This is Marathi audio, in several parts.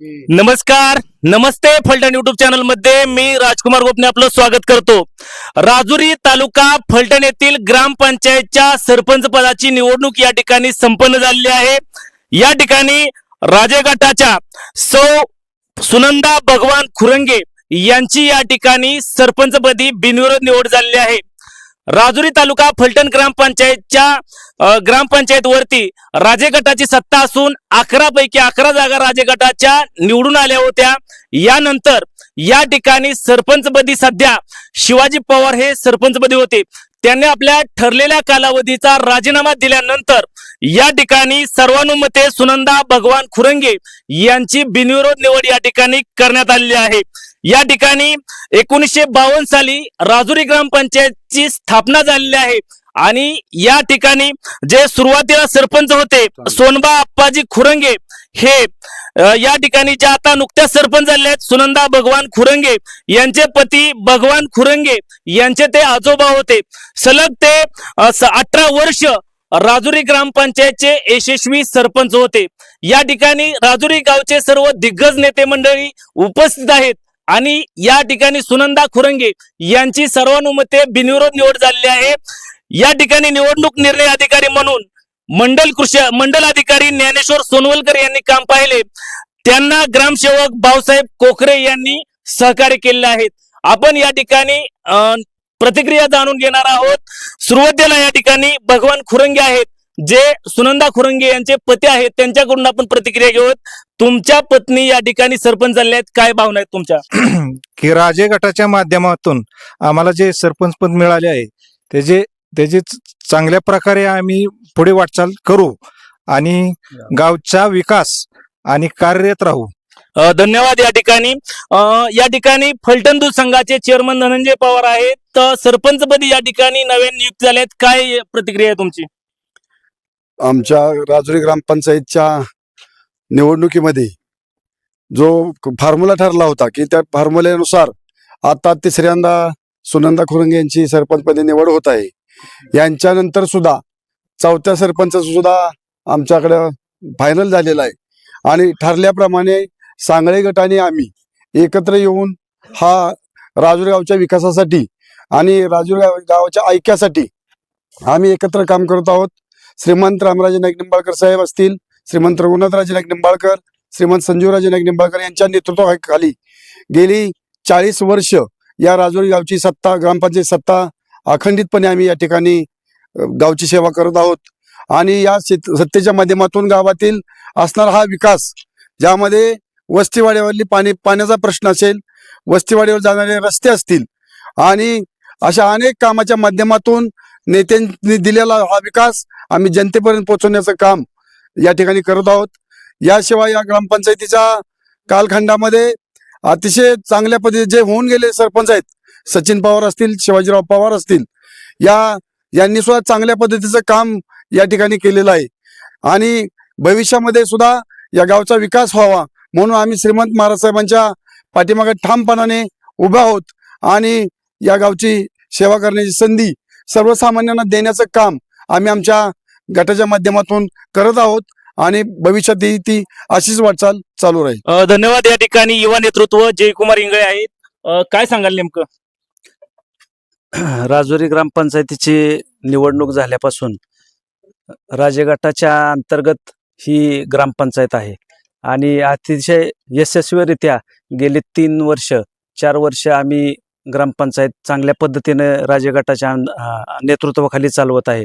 नमस्कार नमस्ते फलटण युट्यूब चॅनलमध्ये मी राजकुमार गोपने आपलं स्वागत करतो. राजुरी तालुका फलटण येथील ग्रामपंचायतच्या सरपंच पदाची निवडणूक या ठिकाणी संपन्न झालेली आहे. या ठिकाणी राजेगटाच्या सौ सुनंदा भगवान खुरंगे यांची या ठिकाणी सरपंचपदी बिनविरोध निवड झालेली आहे. राजुरी तालुका फलटण ग्रामपंचायतच्या ग्रामपंचायतवरती राजे गटाची सत्ता असून अकरा पैकी अकरा जागा राजे गटाच्या निवडून आल्या होत्या. यानंतर या ठिकाणी सरपंचपदी सध्या शिवाजी पवार हे सरपंचपदी होते. त्यांनी आपल्या ठरलेल्या कालावधीचा राजीनामा दिल्यानंतर या ठिकाणी सर्वानुमते सुनंदा भगवान खुरंगे यांची बिनविरोध निवड या ठिकाणी करण्यात आलेली आहे. या ठिकाणी एकोणीसशे बावन्न साली राजुरी ग्रामपंचायतची स्थापना झालेली आहे. आणि या ठिकाणी जे सुरुवातीला सरपंच होते सोनबा आप्पाजी खुरंगे हे या ठिकाणी ज्या आता नुकत्याच सरपंच झाले आहेत सुनंदा भगवान खुरंगे यांचे पती भगवान खुरंगे यांचे ते आजोबा होते. सलग ते अठरा वर्ष राजुरी ग्रामपंचायतचे यशस्वी सरपंच होते. या ठिकाणी राजुरी गावचे सर्व दिग्गज नेते मंडळी उपस्थित आहेत. आणि या ठिकाणी सुनंदा खुरंगे यांची सर्वानुमते बिनविरोध निवड झालेली आहे. या ठिकाणी निवडणूक निर्णय अधिकारी म्हणून मंडल कृषी मंडल अधिकारी ज्ञानेश्वर सोनवलकर यांनी काम पाहिले. त्यांना ग्रामसेवक भाऊसाहेब कोखरे यांनी सहकार्य केलेले आहेत. आपण या ठिकाणी प्रतिक्रिया जाणून घेणार आहोत. सुरुवातीला या ठिकाणी भगवान खुरंगे आहेत. जे सुनंदा खुरंगे यांचे पती आहेत त्यांच्याकडून आपण प्रतिक्रिया घेऊत तुमच्या पत्नी या ठिकाणी सरपंच झाल्या आहेत. काय भावना आहेत तुमच्या? की राजे गटाच्या माध्यमातून आम्हाला जे सरपंच पद मिळाले आहे त्याचे त्याचे चांगल्या प्रकारे आम्ही पुढे वाटचाल करू आणि गावचा विकास आणि कार्यरत राहू. धन्यवाद या ठिकाणी. या ठिकाणी फलटण दूध संघाचे चेअरमन धनंजय पवार आहेत. तर सरपंचपदी या ठिकाणी नवीन नियुक्त झाले आहेत काय प्रतिक्रिया आहे तुमची? आमच्या राजुरी ग्रामपंचायतच्या निवडणुकीमध्ये जो फॉर्म्युला ठरला होता की त्या फॉर्म्युल्यानुसार आता तिसऱ्यांदा सुनंदा खुरंगे यांची सरपंचपदी निवड होत आहे. यांच्यानंतर सुद्धा चौथ्या सरपंच सुद्धा आमच्याकडं फायनल झालेला आहे. आणि ठरल्याप्रमाणे सांगळे गटाने आम्ही एकत्र येऊन हा राजुरी गावच्या विकासासाठी आणि राजुरी गावाच्या ऐक्यासाठी आम्ही एकत्र काम करत आहोत. श्रीमंत रामराजे नाईक निंबाळकर साहेब असतील श्रीमंत रघुनाथराजे नाईक निंबाळकर श्रीमंत संजीवराजे नाईक निंबाळकर यांच्या नेतृत्वाखाली गेली चाळीस वर्ष या राजुरी गावची सत्ता ग्रामपंचायत सत्ता अखंडितपणे आम्ही या ठिकाणी गावची सेवा करत आहोत. आणि या सत्तेच्या माध्यमातून गावातील असणारा हा विकास ज्यामध्ये वस्तीवाड्यावरली पाणी पाण्याचा प्रश्न असेल वस्तीवाडीवर जाणारे रस्ते असतील आणि अशा अनेक कामाच्या माध्यमातून नेत्यांनी दिलेला हा विकास आम्ही जनतेपर्यंत पोहोचवण्याचं काम या ठिकाणी करत आहोत. याशिवाय या ग्रामपंचायतीच्या कालखंडामध्ये अतिशय चांगल्या पद्धतीने जे होऊन गेले सरपंच आहेत सचिन पवार असतील शिवाजीराव पवार असतील या यांनी सुद्धा चांगल्या पद्धतीचं काम या ठिकाणी केलेलं आहे. आणि भविष्यामध्ये सुद्धा या गावचा विकास व्हावा म्हणून आम्ही श्रीमंत महाराज साहेबांच्या पाठीमागे ठामपणाने उभा आहोत आणि या गावची सेवा करण्याची संधी सर्वसामान्यांना देण्याचं काम आम्ही आमच्या गटाच्या माध्यमातून करत आहोत आणि भविष्यातही ती अशीच वाटचाल चालू राहील. धन्यवाद या ठिकाणी युवा नेतृत्व जयकुमार इंगळे आहेत. काय सांगाल नेमकं? राजुरी ग्रामपंचायतीची निवडणूक झाल्यापासून राजे गटाच्या अंतर्गत ही ग्रामपंचायत आहे. आणि अतिशय यशस्वीरित्या गेली तीन वर्ष चार वर्ष आम्ही ग्रामपंचायत चांगल्या पद्धतीने राजे गटाच्या अं, नेतृत्वाखाली चालवत आहे.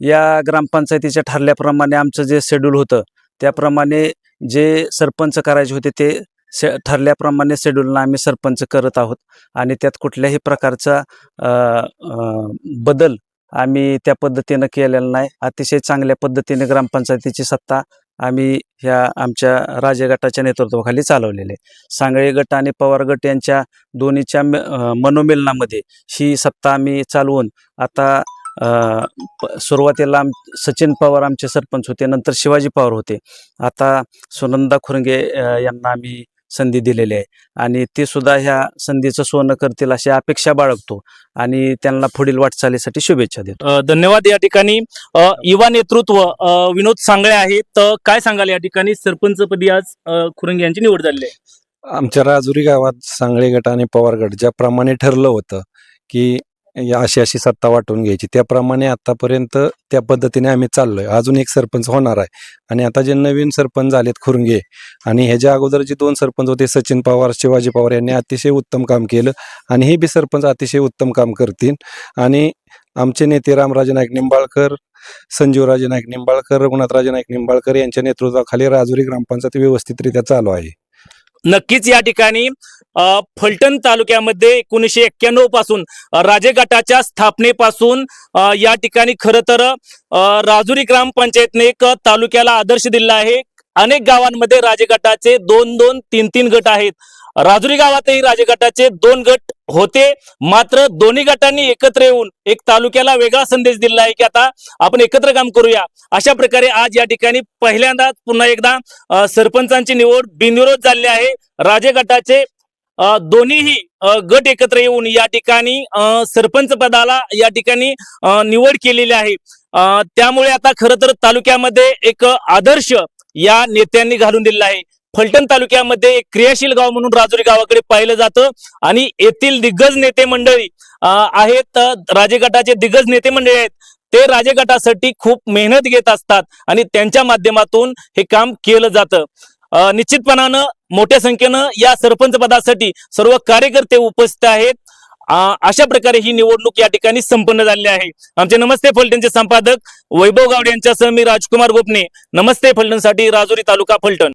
या ग्रामपंचायतीच्या ठरल्याप्रमाणे आमचं जे शेड्यूल होतं त्याप्रमाणे जे सरपंच करायचे होते ते से ठरल्याप्रमाणे शेड्यूलनं आम्ही सरपंच करत आहोत. आणि त्यात कुठल्याही प्रकारचा बदल आम्ही त्या पद्धतीनं केलेला नाही. अतिशय चांगल्या पद्धतीने ग्रामपंचायतीची सत्ता आम्ही ह्या आमच्या राजे गटाच्या नेतृत्वाखाली चालवलेले सांगळे गट आणि पवार गट यांच्या दोन्हीच्या म- मनोमिलनामध्ये ही सत्ता आम्ही चालवून आता सुरुवातीला आम सचिन पवार आमचे सरपंच होते नंतर शिवाजी पवार होते. आता सुनंदा खुरंगे यांना आम्ही संधी दिलेली आहे. आणि ते सुद्धा ह्या संधीचं सोनं करतील अशी अपेक्षा बाळगतो आणि त्यांना पुढील वाटचालीसाठी शुभेच्छा देतो. धन्यवाद या ठिकाणी. युवा नेतृत्व विनोद सांगळे आहेत. तर काय सांगाल या ठिकाणी? सरपंचपदी आज खुरंगे यांची निवड झाली आहे. आमच्या राजुरी गावात सांगळे गट आणि पवार गट ज्याप्रमाणे ठरलं होतं की अशी अशी सत्ता वाटून घ्यायची. त्याप्रमाणे आतापर्यंत त्या पद्धतीने आम्ही चाललोय. अजून एक सरपंच होणार आहे. आणि आता जे नवीन सरपंच झालेत खुरंगे आणि ह्याच्या अगोदर जे दोन सरपंच होते सचिन पवार शिवाजी पवार यांनी अतिशय उत्तम काम केलं आणि हे बी सरपंच अतिशय उत्तम काम करतील. आणि आमचे नेते रामराजे नाईक निंबाळकर संजीवराजे नाईक निंबाळकर रघुनाथराजे नाईक निंबाळकर यांच्या नेतृत्वाखाली राजुरी ग्रामपंचायत व्यवस्थितरित्या चालू आहे. नक्कीच या ठिकाणी फलटण तालुक्यामध्ये एकोणीसशे एक्क्याण्णवपासून अ, राजे गटाच्या स्थापनेपासून या ठिकाणी खरं तर राजुरी ग्रामपंचायतने एक तालुक्याला आदर्श दिला आहे. अनेक गावांमध्ये राजे गटाचे दोन दोन तीन तीन गट आहेत. राजुरी गावातही राजगटाचे दोन गट होते. मात्र दोन्ही गटांनी एकत्र येऊन एक तालुक्याला वेगळा संदेश दिला आहे की आता आपण एकत्र काम करूया. अशा प्रकारे आज या ठिकाणी पहिल्यांदा पुन्हा एकदा सरपंचांची निवड बिनविरोध झाली आहे. राजगटाचे दोन्हीही गट एकत्र येऊन या ठिकाणी सरपंच पदाला या ठिकाणी निवड केलेली आहे. त्यामुळे आता खरं तर तालुक्यामध्ये एक आदर्श या नेत्यांनी घालून दिलेला आहे. फलटण तालुक्यामध्ये एक क्रियाशील गाव म्हणून राजुरी गावाकडे पाहिलं जातं. आणि येथील दिग्गज नेते मंडळी आहेत अ, राजे गटाचे दिग्गज नेते मंडळी आहेत. ते राजे गटासाठी खूप मेहनत घेत असतात आणि त्यांच्या माध्यमातून हे काम केलं जातं. निश्चितपणानं मोठ्या संख्येनं या सरपंच पदासाठी सर्व कार्यकर्ते उपस्थित आहेत. अशा प्रकारे ही निवडणूक या ठिकाणी संपन्न झाली आहे. आमचे नमस्ते फलटणचे संपादक वैभव गावडे यांच्यासह मी राजकुमार गोपने. नमस्ते फलटणसाठी राजुरी तालुका फलटण.